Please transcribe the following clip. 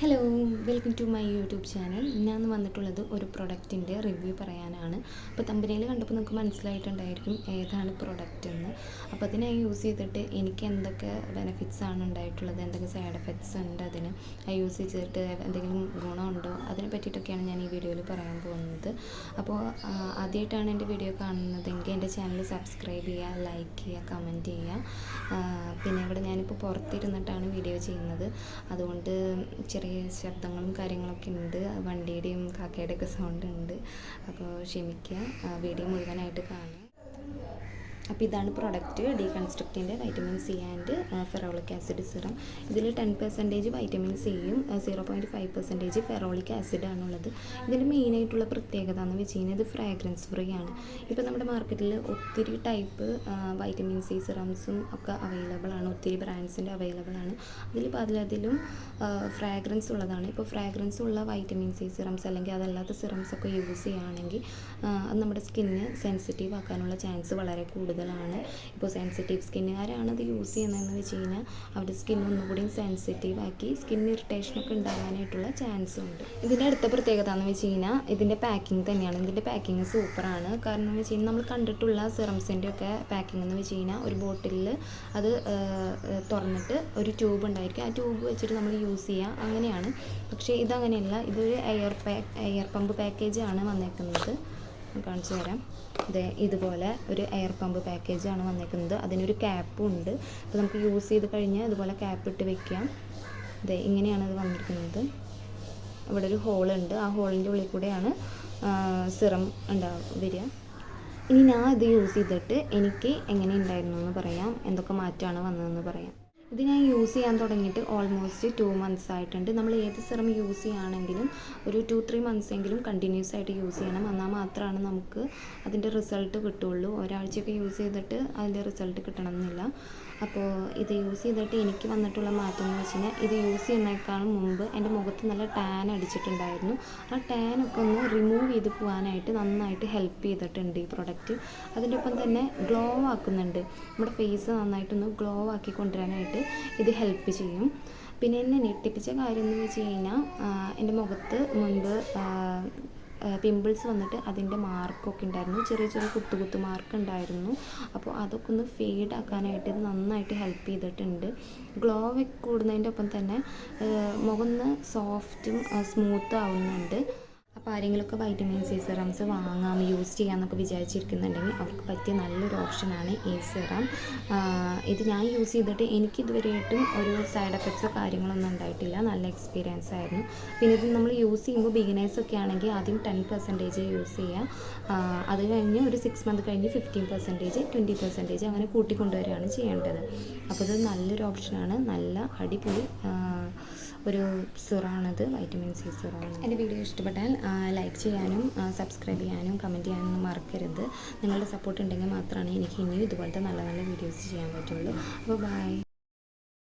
Hello welcome to my YouTube channel ഞാൻ വന്നിട്ടുള്ളത് ഒരു പ്രൊഡക്റ്റിന്റെ റിവ്യൂ പറയാനാണ്. അപ്പോൾ തമ്പനയിൽ കണ്ടപ്പോൾ നിങ്ങൾക്ക് മനസ്സിലായിട്ടുണ്ടായിരിക്കും ഏതാണ് പ്രൊഡക്റ്റ് എന്ന്. അപ്പോൾ അതിനെ യൂസ് ചെയ്തിട്ട് എനിക്ക് എന്തൊക്കെ ബെനിഫിറ്റ്സ് ആണ് ഉണ്ടായിട്ടുള്ളത് എന്തൊക്കെ സൈഡ് എഫക്ട്സ് ഉണ്ട് അതിന്. അത് യൂസ് ചെയ്തിട്ട് എന്തെങ്കിലും ഗുണമുണ്ടോ? അതിനെ പറ്റിയിട്ടൊക്കെയാണ് ഞാൻ ഈ വീഡിയോയിൽ പറയാൻ പോകുന്നത്. അപ്പോൾ ആ, ആദ്യമായിട്ടാണ് എന്റെ വീഡിയോ കാണുന്നതെങ്കിൽ എന്റെ ചാനൽ സബ്സ്ക്രൈബ് ചെയ്യുക ലൈക്ക് ചെയ്യുക കമന്റ് ചെയ്യുക. പിന്നെ ഇവിടെ ഞാനിപ്പോൾ പുറത്തിരുന്നിട്ടാണ് വീഡിയോ ചെയ്യുന്നത്. അതുകൊണ്ട് ചെറിയ ശബ്ദങ്ങളും കാര്യങ്ങളൊക്കെ ഉണ്ട്. വണ്ടിയുടെയും കാക്കയുടെയൊക്കെ സൗണ്ട് ഉണ്ട്. അപ്പോൾ ക്ഷമിക്കുക. വീഡിയോ മുഴുവനായിട്ട് കാണുക. അപ്പോൾ ഇതാണ് product ഡീകൺസ്ട്രക്റ്റിന്റെ vitamin C and ferulic acid serum ഇതിൽ ടെൻ പെർസെന്റേജ് വൈറ്റമിൻ സിയും zero point five percentage ferulic ആസിഡാണുള്ളത് ഇതിൽ മെയിനായിട്ടുള്ള പ്രത്യേകത എന്ന് വെച്ച് കഴിഞ്ഞാൽ ഇത് ഫ്രാഗ്രൻസ് ഫ്രീ ആണ്. ഇപ്പോൾ നമ്മുടെ മാർക്കറ്റിൽ ഒത്തിരി ടൈപ്പ് വൈറ്റമിൻ സി സിറംസും ഒക്കെ അവൈലബിൾ ആണ്. ഒത്തിരി ബ്രാൻഡ്സിന്റെ അവൈലബിൾ ആണ്. അതിൽ പലതിലും ഫ്രാഗ്രൻസ് ഉള്ളതാണ്. ഇപ്പോൾ ഫ്രാഗ്രൻസ് ഉള്ള വൈറ്റമിൻ സി സിറംസ് അല്ലെങ്കിൽ അതല്ലാത്ത സിറംസ് ഒക്കെ യൂസ് ചെയ്യുകയാണെങ്കിൽ അത് നമ്മുടെ സ്കിന്നിന് സെൻസിറ്റീവ് ആക്കാനുള്ള ചാൻസ് വളരെ കൂടുതലാണ്. ഇപ്പോൾ സെൻസിറ്റീവ് സ്കിന്നുകാരാണ് അത് യൂസ് ചെയ്യുന്നതെന്ന് വെച്ച് കഴിഞ്ഞാൽ അവരുടെ സ്കിൻ ഒന്നുകൂടി സെൻസിറ്റീവ് ആക്കി സ്കിൻ ഇറിറ്റേഷനൊക്കെ ഉണ്ടാകാനായിട്ടുള്ള ചാൻസ് ഉണ്ട്. ഇതിന്റെ അടുത്ത പ്രത്യേകത എന്ന് വെച്ച് കഴിഞ്ഞാൽ ഇതിന്റെ പാക്കിംഗ് തന്നെയാണ്. ഇതിന്റെ പാക്കിംഗ് സൂപ്പറാണ്. കാരണം എന്ന് വെച്ച് കഴിഞ്ഞാൽ നമ്മൾ കണ്ടിട്ടുള്ള സിറംസിന്റെ ഒക്കെ പാക്കിംഗ് എന്ന് വെച്ച് കഴിഞ്ഞാൽ ഒരു ബോട്ടിലിൽ അത് തുറന്നിട്ട് ഒരു ട്യൂബ് ഉണ്ടായിരിക്കും. ആ ട്യൂബ് വെച്ചിട്ട് നമ്മൾ യൂസ് ചെയ്യുക. അങ്ങനെയാണ്. പക്ഷേ ഇതങ്ങനെയല്ല. ഇതൊരു എയർ പാക്ക് എയർ പമ്പ് പാക്കേജാണ് വന്നേക്കുന്നത്. കാണിച്ചു തരാം. ദേ ഇതുപോലെ ഒരു എയർ പമ്പ് പാക്കേജാണ് വന്നിരിക്കുന്നത് അതിനൊരു ക്യാപ്പും ഉണ്ട്. അപ്പോൾ നമുക്ക് യൂസ് ചെയ്ത് കഴിഞ്ഞാൽ ഇതുപോലെ ക്യാപ്പ് ഇട്ട് വെക്കാം. ദേ ഇങ്ങനെയാണ് ഇത് വന്നിരിക്കുന്നത്. ഇവിടെ ഒരു ഹോളുണ്ട് ആ ഹോളിന്റെ ഉള്ളിൽ കൂടെയാണ് സിറം ഉണ്ടാവുക വരിക. ഇനി ഞാൻ ഇത് യൂസ് ചെയ്തിട്ട് എനിക്ക് എങ്ങനെ ഉണ്ടായിരുന്നു എന്ന് പറയാം. എന്തൊക്കെ മാറ്റമാണ് വന്നതെന്ന് പറയാം. ഇത് ഞാൻ യൂസ് ചെയ്യാൻ തുടങ്ങിയിട്ട് ഓൾമോസ്റ്റ് ടു മന്ത്സ് ആയിട്ടുണ്ട്. നമ്മൾ ഏത് സിറം യൂസ് ചെയ്യുകയാണെങ്കിലും ഒരു ടു ത്രീ മന്ത്സ് എങ്കിലും കണ്ടിന്യൂസ് ആയിട്ട് യൂസ് ചെയ്യണം. എന്നാൽ മാത്രമാണ് നമുക്ക് അതിന്റെ റിസൾട്ട് കിട്ടുള്ളൂ ഒരാഴ്ചയൊക്കെ യൂസ് ചെയ്തിട്ട് അതിന്റെ റിസൾട്ട് കിട്ടണമെന്നില്ല. അപ്പോൾ ഇത് യൂസ് ചെയ്തിട്ട് എനിക്ക് വന്നിട്ടുള്ള മാറ്റം എന്ന് വെച്ച് കഴിഞ്ഞാൽ ഇത് യൂസ് ചെയ്യുന്നതിനേക്കാളും മുമ്പ് എന്റെ മുഖത്ത് നല്ല ടാൻ അടിച്ചിട്ടുണ്ടായിരുന്നു. ആ ടാൻ ഒക്കെ ഒന്ന് റിമൂവ് ചെയ്ത് പോകാനായിട്ട് നന്നായിട്ട് ഹെൽപ്പ് ചെയ്തിട്ടുണ്ട് ഈ പ്രൊഡക്റ്റ് അതിന്റെ ഒപ്പം തന്നെ ഗ്ലോ ആക്കുന്നുണ്ട്. നമ്മുടെ ഫേസ് നന്നായിട്ടൊന്ന് ഗ്ലോ ആക്കി കൊണ്ടുവരാനായിട്ട് ഇത് ഹെൽപ്പ് ചെയ്യും. പിന്നെ എന്നെ ഞെട്ടിപ്പിച്ച കാര്യം എന്ന് വെച്ച് കഴിഞ്ഞാൽ എന്റെ മുഖത്ത് മുൻപ് പിമ്പിൾസ് വന്നിട്ട് അതിന്റെ മാർക്കൊക്കെ ഉണ്ടായിരുന്നു. ചെറിയ ചെറിയ കുത്തു കുത്തു മാർക്ക് ഉണ്ടായിരുന്നു. അപ്പോൾ അതൊക്കെ ഒന്ന് ഫെയ്ഡ് ആക്കാനായിട്ട് ഇത് നന്നായിട്ട് ഹെൽപ്പ് ചെയ്തിട്ടുണ്ട്. ഗ്ലോ കൂടുന്നതിന്റെ ഒപ്പം തന്നെ മുഖം ഒന്ന് സോഫ്റ്റും സ്മൂത്ത് ആവുന്നുണ്ട്. അപ്പോൾ ആരെങ്കിലുമൊക്കെ വൈറ്റമിൻ സി സിറംസ് വാങ്ങാം യൂസ് ചെയ്യാമെന്നൊക്കെ വിചാരിച്ചിരിക്കുന്നുണ്ടെങ്കിൽ അവർക്ക് പറ്റിയ നല്ലൊരു ഓപ്ഷനാണ് ഈ സിറം ഇത് ഞാൻ യൂസ് ചെയ്തിട്ട് എനിക്ക് ഇതുവരെയായിട്ടും ഒരു സൈഡ് എഫക്ട്സോ കാര്യങ്ങളൊന്നും ഉണ്ടായിട്ടില്ല. നല്ല എക്സ്പീരിയൻസ് ആയിരുന്നു. പിന്നെ ഇത് നമ്മൾ യൂസ് ചെയ്യുമ്പോൾ ബിഗിനേഴ്സൊക്കെ ആണെങ്കിൽ ആദ്യം ടെൻ പെർസെന്റേജ് യൂസ് ചെയ്യുക. അത് കഴിഞ്ഞ് ഒരു സിക്സ് മന്ത് കഴിഞ്ഞ് ഫിഫ്റ്റീൻ പെർസെന്റേജ് ട്വന്റി പെർസെന്റേജ് അങ്ങനെ കൂട്ടിക്കൊണ്ടുവരികയാണ് ചെയ്യേണ്ടത്. അപ്പോൾ ഇത് നല്ലൊരു ഓപ്ഷനാണ് നല്ല അടിപൊളി ഒരു സിറാണത് വൈറ്റമിൻ സി സിറാണ്. എന്റെ വീഡിയോ ഇഷ്ടപ്പെട്ടാൽ ലൈക്ക് ചെയ്യാനും സബ്സ്ക്രൈബ് ചെയ്യാനും കമന്റ് ചെയ്യാനൊന്നും മറക്കരുത്. നിങ്ങളുടെ സപ്പോർട്ട് ഉണ്ടെങ്കിൽ മാത്രമാണ് എനിക്ക് ഇനിയും ഇതുപോലത്തെ നല്ല നല്ല വീഡിയോസ് ചെയ്യാൻ പറ്റുള്ളൂ. അപ്പോൾ ബൈ